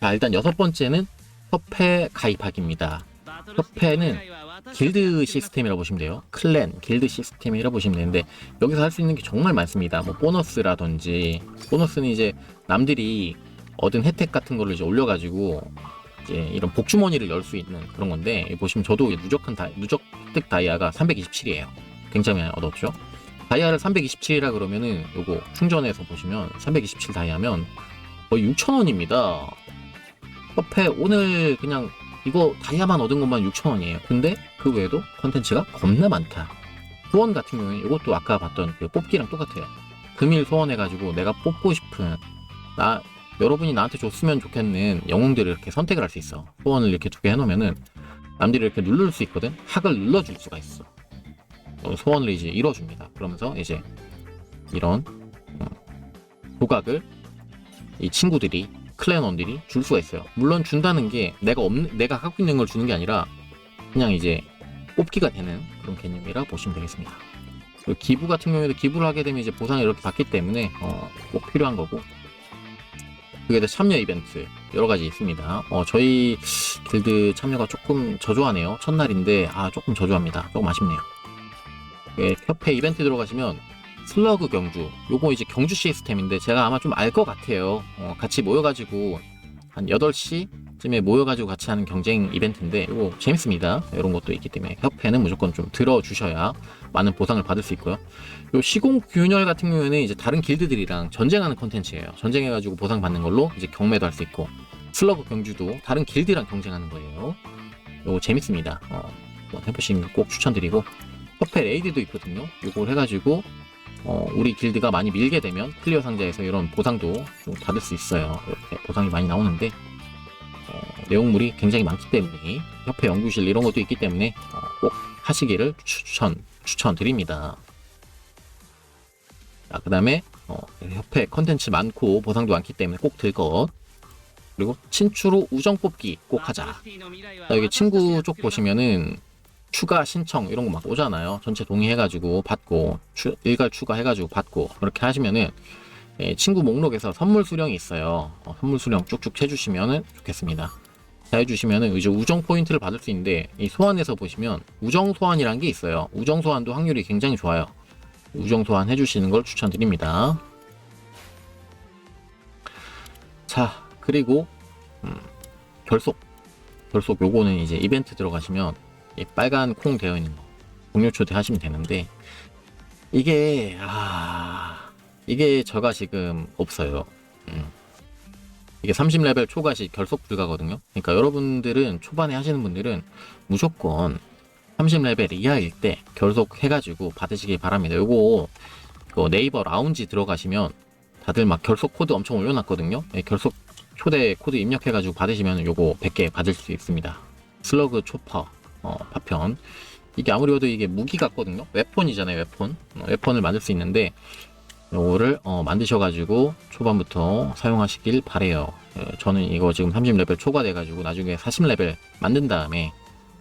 자, 일단 여섯 번째는 협회 가입하기입니다. 협회는 길드 시스템이라고 보시면 돼요. 클랜, 길드 시스템이라고 보시면 되는데 여기서 할 수 있는 게 정말 많습니다. 뭐 보너스라든지 보너스는 이제 남들이 얻은 혜택 같은 거를 이제 올려가지고 이제 이런 복주머니를 열 수 있는 그런 건데 보시면 저도 누적한 다, 누적 혜택 다이아가 327이에요. 굉장히 얻었죠. 다이아를 327이라 그러면은 요거 충전해서 보시면 327 다이아면 거의 6,000원입니다. 협회 오늘 그냥 이거 다이아만 얻은 것만 6,000원이에요. 근데 그 외에도 컨텐츠가 겁나 많다. 소원 같은 경우에 이것도 아까 봤던 그 뽑기랑 똑같아요. 금일 소원해가지고 내가 뽑고 싶은 나 여러분이 나한테 줬으면 좋겠는 영웅들을 이렇게 선택을 할 수 있어. 소원을 이렇게 두 개 해놓으면은 남들이 이렇게 누를 수 있거든. 학을 눌러줄 수가 있어. 어, 소원을 이제 이뤄줍니다. 그러면서 이제 이런 음, 조각을 이 친구들이 클랜원들이 줄 수가 있어요. 물론 준다는 게 내가 없는 내가 갖고 있는 걸 주는 게 아니라 그냥 이제 뽑기가 되는 그런 개념이라 보시면 되겠습니다. 기부 같은 경우에도 기부를 하게 되면 이제 보상을 이렇게 받기 때문에 어, 꼭 필요한 거고 그게 참여 이벤트 여러 가지 있습니다. 어, 저희 길드 참여가 조금 저조하네요. 첫날인데 아 조금 저조합니다. 조금 아쉽네요. 예, 협회 이벤트 들어가시면 슬러그 경주. 요거 이제 경주 시스템인데 제가 아마 좀 알 것 같아요. 어, 같이 모여가지고 한 8시쯤에 모여가지고 같이 하는 경쟁 이벤트인데 요거 재밌습니다. 이런 것도 있기 때문에 협회는 무조건 좀 들어주셔야 많은 보상을 받을 수 있고요. 요 시공 균열 같은 경우에는 이제 다른 길드들이랑 전쟁하는 컨텐츠예요. 전쟁해가지고 보상 받는 걸로 이제 경매도 할 수 있고 슬러그 경주도 다른 길드랑 경쟁하는 거예요. 요거 재밌습니다. 어, 한번 해보시는 거 꼭 추천드리고 협회 레이드도 있거든요. 요걸 해가지고 어, 우리 길드가 많이 밀게 되면 클리어 상자에서 이런 보상도 좀 받을 수 있어요. 이렇게 보상이 많이 나오는데 어, 내용물이 굉장히 많기 때문에 협회 연구실 이런 것도 있기 때문에 어, 꼭 하시기를 추천 추천드립니다. 자, 그 다음에 어, 협회 컨텐츠 많고 보상도 많기 때문에 꼭 들 것. 그리고 친추로 우정 뽑기 꼭 하자. 자, 여기 친구 쪽 보시면은 추가 신청 이런 거 막 오잖아요. 전체 동의해가지고 받고 추, 일괄 추가해가지고 받고 그렇게 하시면은 예, 친구 목록에서 선물 수령이 있어요. 어, 선물 수령 쭉쭉 해주시면은 좋겠습니다. 자 해주시면은 이제 우정 포인트를 받을 수 있는데 이 소환에서 보시면 우정 소환이란 게 있어요. 우정 소환도 확률이 굉장히 좋아요. 우정 소환 해주시는 걸 추천드립니다. 자 그리고 음, 결속 결속 요거는 이제 이벤트 들어가시면 이 빨간 콩 되어 있는 거 동료 초대하시면 되는데 이게 아 이게 저가 지금 없어요. 음. 이게 30레벨 초과 시 결속 불가거든요. 그러니까 여러분들은 초반에 하시는 분들은 무조건 30레벨 이하일 때 결속 해가지고 받으시기 바랍니다. 요거 그 네이버 라운지 들어가시면 다들 막 결속 코드 엄청 올려놨거든요. 예, 결속 초대 코드 입력해가지고 받으시면 요거 100개 받을 수 있습니다. 슬러그 초퍼 어, 파편. 이게 아무리 봐도 이게 무기 같거든요. 웨폰이잖아요, 웨폰. 어, 웨폰을 만들 수 있는데, 요거를 어, 만드셔가지고 초반부터 사용하시길 바래요. 어, 저는 이거 지금 30레벨 초과돼가지고 나중에 40레벨 만든 다음에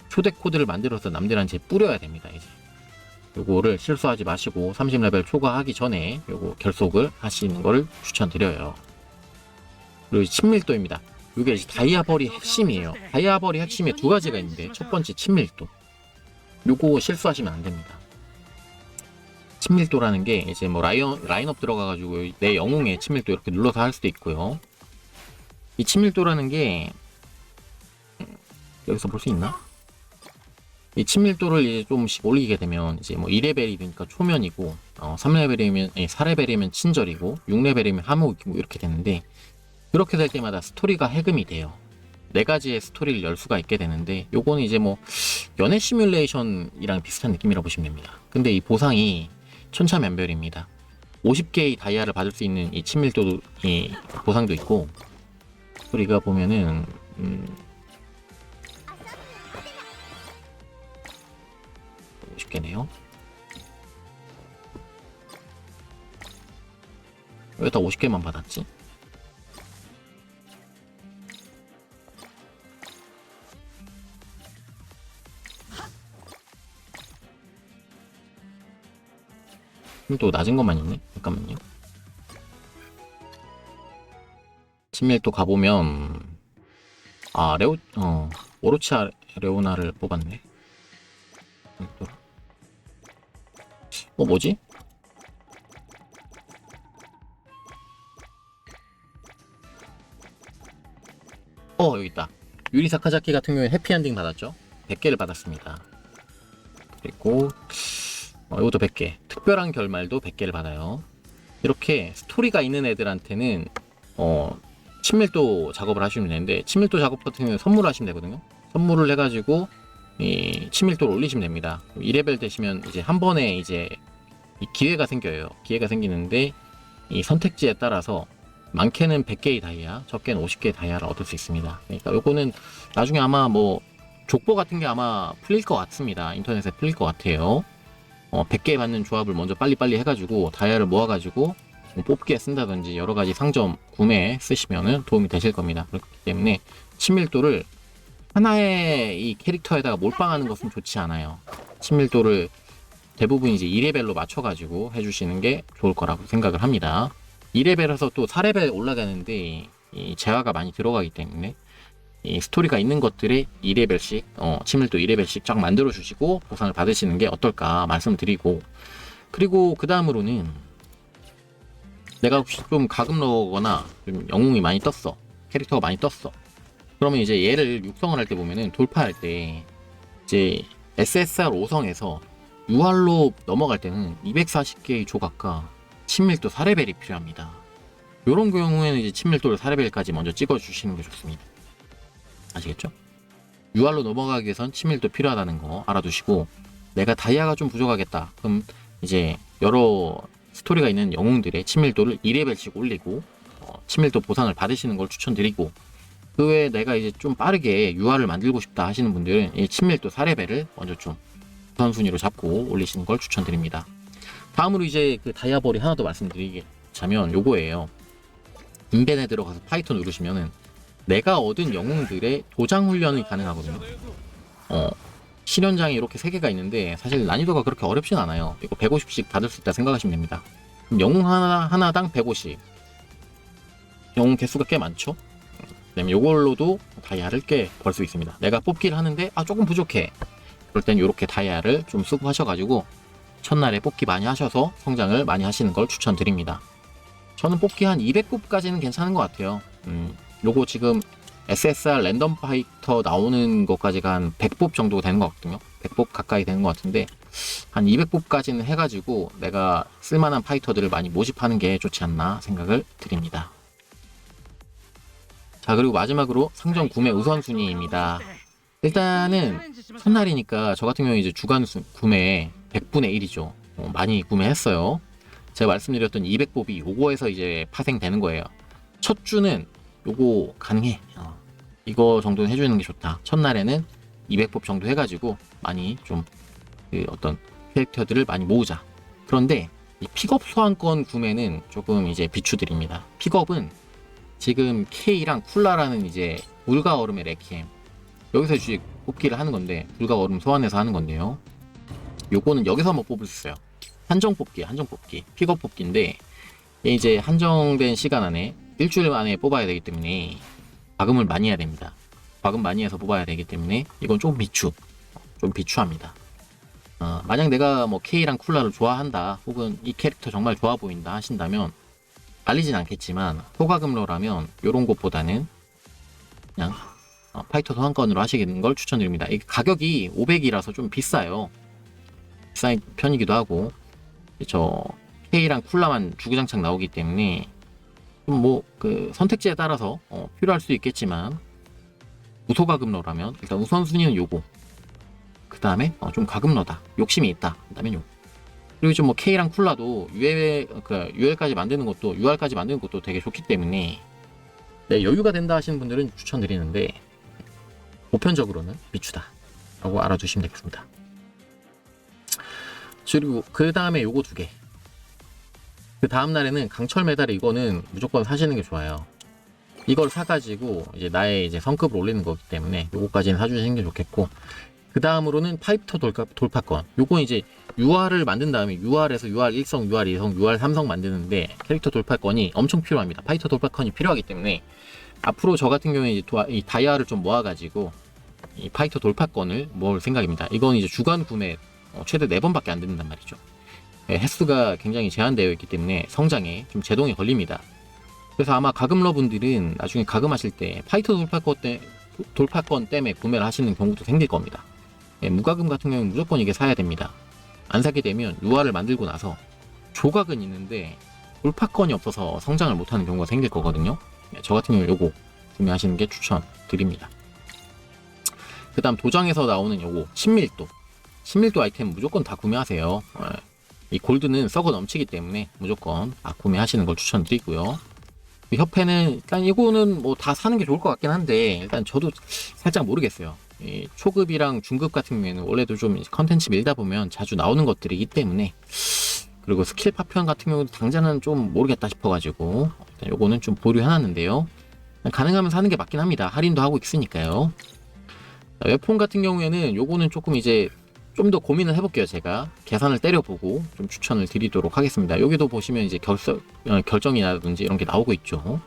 초대 코드를 만들어서 남들한테 뿌려야 됩니다, 이제. 요거를 실수하지 마시고 30레벨 초과하기 전에 요거 결속을 하시는 거를 추천드려요. 그리고 친밀도입니다. 이게 다이아벌이 핵심이에요. 다이아벌이 핵심에 두 가지가 있는데 첫 번째 친밀도. 요거 실수하시면 안 됩니다. 친밀도라는 게 이제 뭐 라이언 라인업 들어가가지고 내 영웅의 친밀도 이렇게 눌러서 할 수도 있고요. 이 친밀도라는 게 음, 여기서 볼 수 있나? 이 친밀도를 이제 좀씩 올리게 되면 이제 뭐 2레벨이니까 초면이고 어, 3레벨이면 아니 4레벨이면 친절이고 6레벨이면 함흑이고 이렇게 되는데 그렇게 될 때마다 스토리가 해금이 돼요. 네 가지의 스토리를 열 수가 있게 되는데 요거는 이제 뭐 연애 시뮬레이션이랑 비슷한 느낌이라고 보시면 됩니다. 근데 이 보상이 천차만별입니다. 50개의 다이아를 받을 수 있는 이 친밀도 이 보상도 있고 우리가 보면은 음 50개네요. 왜 다 50개만 받았지? 또 낮은 것만 있네? 잠깐만요. 친밀도 가보면 아 레오 어 오로치 아 레오나를 뽑았네. 어 뭐지? 어 여기 있다. 유리 사카자키 같은 경우에 해피엔딩 받았죠. 100개를 받았습니다. 그리고 어, 이것도 100개. 특별한 결말도 100개를 받아요. 이렇게 스토리가 있는 애들한테는 어 친밀도 작업을 하시면 되는데 친밀도 작업 같은 경우는 선물을 하시면 되거든요. 선물을 해가지고 이 친밀도를 올리시면 됩니다. 2레벨 되시면 이제 한 번에 이제 이 기회가 생겨요. 기회가 생기는데 이 선택지에 따라서 많게는 100개의 다이아, 적게는 50개의 다이아를 얻을 수 있습니다. 그러니까 요거는 나중에 아마 뭐 족보 같은 게 아마 풀릴 것 같습니다. 인터넷에 풀릴 것 같아요. 어, 100개 받는 조합을 먼저 빨리빨리 해가지고 다이아를 모아가지고 뭐 뽑기에 쓴다든지 여러 가지 상점 구매에 쓰시면은 도움이 되실 겁니다. 그렇기 때문에 친밀도를 하나의 이 캐릭터에다가 몰빵하는 것은 좋지 않아요. 친밀도를 대부분 이제 2레벨로 맞춰가지고 해주시는 게 좋을 거라고 생각을 합니다. 2레벨에서 또 4레벨 올라가는데 이 재화가 많이 들어가기 때문에 이 스토리가 있는 것들에 2레벨씩 어, 친밀도 2레벨씩 쫙 만들어 주시고 보상을 받으시는 게 어떨까 말씀드리고 그리고 그 다음으로는 내가 혹시 좀 가금러거나 좀 영웅이 많이 떴어 캐릭터가 많이 떴어 그러면 이제 얘를 육성을 할 때 보면은 돌파할 때 이제 SSR 5성에서 UR로 넘어갈 때는 240개의 조각과 친밀도 4레벨이 필요합니다. 이런 경우에는 이제 친밀도를 4레벨까지 먼저 찍어주시는 게 좋습니다. 아시겠죠? UR로 넘어가기 위해선 친밀도 필요하다는 거 알아두시고 내가 다이아가 좀 부족하겠다. 그럼 이제 여러 스토리가 있는 영웅들의 친밀도를 2레벨씩 올리고 어, 친밀도 보상을 받으시는 걸 추천드리고 그 외에 내가 이제 좀 빠르게 UR을 만들고 싶다 하시는 분들은 이 친밀도 4레벨을 먼저 좀 우선순위로 잡고 올리시는 걸 추천드립니다. 다음으로 이제 그 다이아볼이 하나 더 말씀드리자면 요거예요. 인벤에 들어가서 파이터 누르시면은 내가 얻은 영웅들의 도장 훈련이 가능하거든요. 어, 실현장이 이렇게 세 개가 있는데 사실 난이도가 그렇게 어렵진 않아요. 이거 150씩 받을 수 있다 생각하시면 됩니다. 영웅 하나 하나당 150. 영웅 개수가 꽤 많죠. 그다음에 요걸로도 다이아를 꽤 벌 수 있습니다. 내가 뽑기를 하는데 아 조금 부족해. 그럴 땐 이렇게 다이아를 좀 쓰고 하셔가지고 첫날에 뽑기 많이 하셔서 성장을 많이 하시는 걸 추천드립니다. 저는 뽑기 한 200뽑까지는 괜찮은 것 같아요. 음, 요거 지금 SSR 랜덤 파이터 나오는 것까지가 한 100뽑 정도 되는 것 같거든요. 100뽑 가까이 되는 것 같은데 한 200뽑까지는 해가지고 내가 쓸만한 파이터들을 많이 모집하는 게 좋지 않나 생각을 드립니다. 자 그리고 마지막으로 상점 구매 우선순위입니다. 일단은 첫날이니까 저 같은 경우에 이제 주간 수- 구매 100분의 1이죠. 어, 많이 구매했어요. 제가 말씀드렸던 200뽑이 요거에서 이제 파생되는 거예요. 첫 주는 요거 가능해. 어, 이거 정도는 해주는 게 좋다. 첫날에는 200뽑 정도 해가지고 많이 좀 그 어떤 캐릭터들을 많이 모으자. 그런데 이 픽업 소환권 구매는 조금 이제 비추드립니다. 픽업은 지금 K랑 쿨라라는 이제 물과 얼음의 레키엠 여기서 이제 뽑기를 하는 건데 불과 얼음 소환해서 하는 건데요. 요거는 여기서만 뽑을 수 있어요. 한정 뽑기, 한정 뽑기, 픽업 뽑기인데 이제 한정된 시간 안에 일주일 안에 뽑아야 되기 때문에 과금을 많이 해야 됩니다. 과금 많이 해서 뽑아야 되기 때문에 이건 좀 비추, 좀 비추합니다. 어, 만약 내가 뭐 K랑 쿨라를 좋아한다, 혹은 이 캐릭터 정말 좋아 보인다 하신다면 말리진 않겠지만 소과금러라면 이런 것보다는 그냥 어, 파이터 소환권으로 하시는 걸 추천드립니다. 이 가격이 500이라서 좀 비싸요. 비싼 편이기도 하고 저 K랑 쿨라만 주구장창 나오기 때문에 좀 뭐 그 선택지에 따라서 어, 필요할 수 있겠지만 무소가금러라면 일단 우선순위는 요거. 그 다음에 어, 좀 가금러다. 욕심이 있다. 그 다음에 요거 그리고 좀 뭐 K랑 쿨라도 UL, 그 UL까지 만드는 것도 UR까지 만드는 것도 되게 좋기 때문에 네, 여유가 된다 하시는 분들은 추천드리는데 보편적으로는 비추다 라고 알아두시면 되겠습니다. 그리고 그 다음에 요거 두 개. 그 다음 날에는 강철 메달 이거는 무조건 사시는 게 좋아요. 이걸 사가지고 이제 나의 이제 성급을 올리는 거기 때문에 요거까지는 사주시는 게 좋겠고 그 다음으로는 파이터 돌파, 돌파권. 요건 이제 UR을 만든 다음에 UR에서 UR 1성, UR 2성, UR 3성 만드는데 캐릭터 돌파권이 엄청 필요합니다. 파이터 돌파권이 필요하기 때문에 앞으로 저 같은 경우에 이제 이 다이아를 좀 모아가지고 이 파이터 돌파권을 모을 생각입니다. 이건 이제 주간 구매 어, 최대 4번밖에 안 된단 말이죠. 예, 횟수가 굉장히 제한되어 있기 때문에 성장에 좀 제동이 걸립니다. 그래서 아마 가금러 분들은 나중에 가금하실 때 파이터 돌파권, 때, 돌파권 때문에 구매를 하시는 경우도 생길 겁니다. 예, 무과금 같은 경우는 무조건 이게 사야 됩니다. 안 사게 되면 유아를 만들고 나서 조각은 있는데 돌파권이 없어서 성장을 못하는 경우가 생길 거거든요. 예, 저 같은 경우 요거 구매하시는 게 추천드립니다. 그 다음 도장에서 나오는 요거 친밀도 친밀도 아이템 무조건 다 구매하세요. 예, 이 골드는 썩어 넘치기 때문에 무조건 다 구매하시는 걸 추천드리고요. 이 협회는 일단 이거는 뭐 다 사는 게 좋을 것 같긴 한데 일단 저도 살짝 모르겠어요. 이 초급이랑 중급 같은 경우에는 원래도 좀 컨텐츠 밀다 보면 자주 나오는 것들이기 때문에 그리고 스킬 파편 같은 경우도 당장은 좀 모르겠다 싶어가지고 일단 요거는 좀 보류해놨는데요. 가능하면 사는 게 맞긴 합니다. 할인도 하고 있으니까요. 자, 웹폰 같은 경우에는 요거는 조금 이제 좀 더 고민을 해볼게요. 제가 계산을 때려보고 좀 추천을 드리도록 하겠습니다. 여기도 보시면 이제 결서, 어, 결정이라든지 이런 게 나오고 있죠.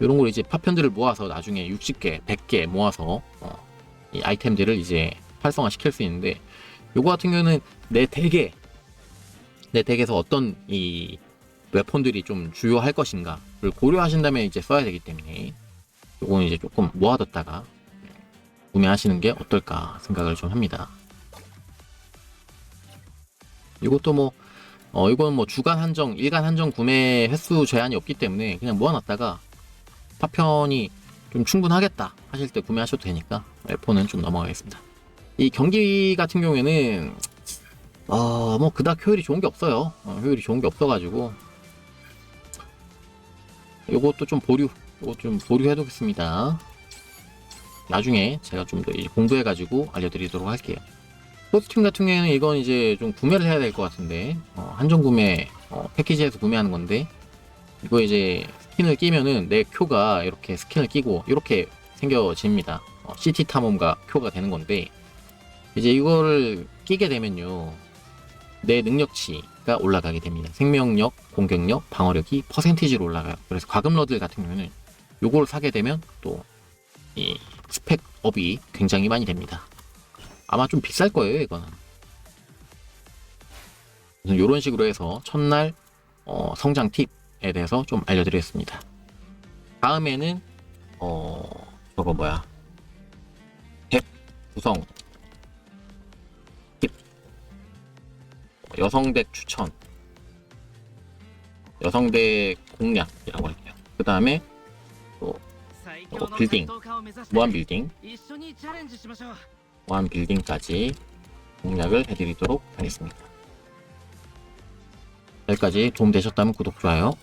이런 걸 이제 파편들을 모아서 나중에 60개, 100개 모아서 어, 이 아이템들을 이제 활성화 시킬 수 있는데 요거 같은 경우는 내 덱에 내 덱에서 어떤 이 웨폰들이 좀 주요할 것인가를 고려하신 다음에 이제 써야 되기 때문에 요거는 이제 조금 모아뒀다가 구매하시는 게 어떨까 생각을 좀 합니다. 이것도 뭐, 어, 이건 뭐 주간 한정, 일간 한정 구매 횟수 제한이 없기 때문에 그냥 모아놨다가 파편이 좀 충분하겠다 하실 때 구매하셔도 되니까 F4는 좀 넘어가겠습니다. 이 경기 같은 경우에는 어, 뭐 그닥 효율이 좋은 게 없어요. 어, 효율이 좋은 게 없어가지고 요것도 좀 보류, 요거 좀 보류해두겠습니다. 나중에 제가 좀 더 공부해가지고 알려드리도록 할게요. 포스팀 같은 경우에는 이건 이제 좀 구매를 해야 될 것 같은데 어, 한정 구매 어, 패키지에서 구매하는 건데 이거 이제 스킨을 끼면은 내 큐가 이렇게 스킨을 끼고 이렇게 생겨집니다. 어, CT 탐험가 큐가 되는 건데 이제 이거를 끼게 되면요 내 능력치가 올라가게 됩니다. 생명력, 공격력, 방어력이 퍼센티지로 올라가요. 그래서 과금러들 같은 경우는 요걸 사게 되면 또 이 스펙 업이 굉장히 많이 됩니다. 아마 좀 비쌀 거예요, 이거는. 이런 식으로 해서 첫날 어, 성장 팁에 대해서 좀 알려드리겠습니다. 다음에는 어 저거 뭐야? 덱 구성. 팁. 여성덱 추천. 여성덱 공략이라고 할게요. 그 다음에 어, 빌딩. 무한 빌딩 무한 빌딩까지 공략을 해드리도록 하겠습니다. 여기까지 도움 되셨다면 구독, 좋아요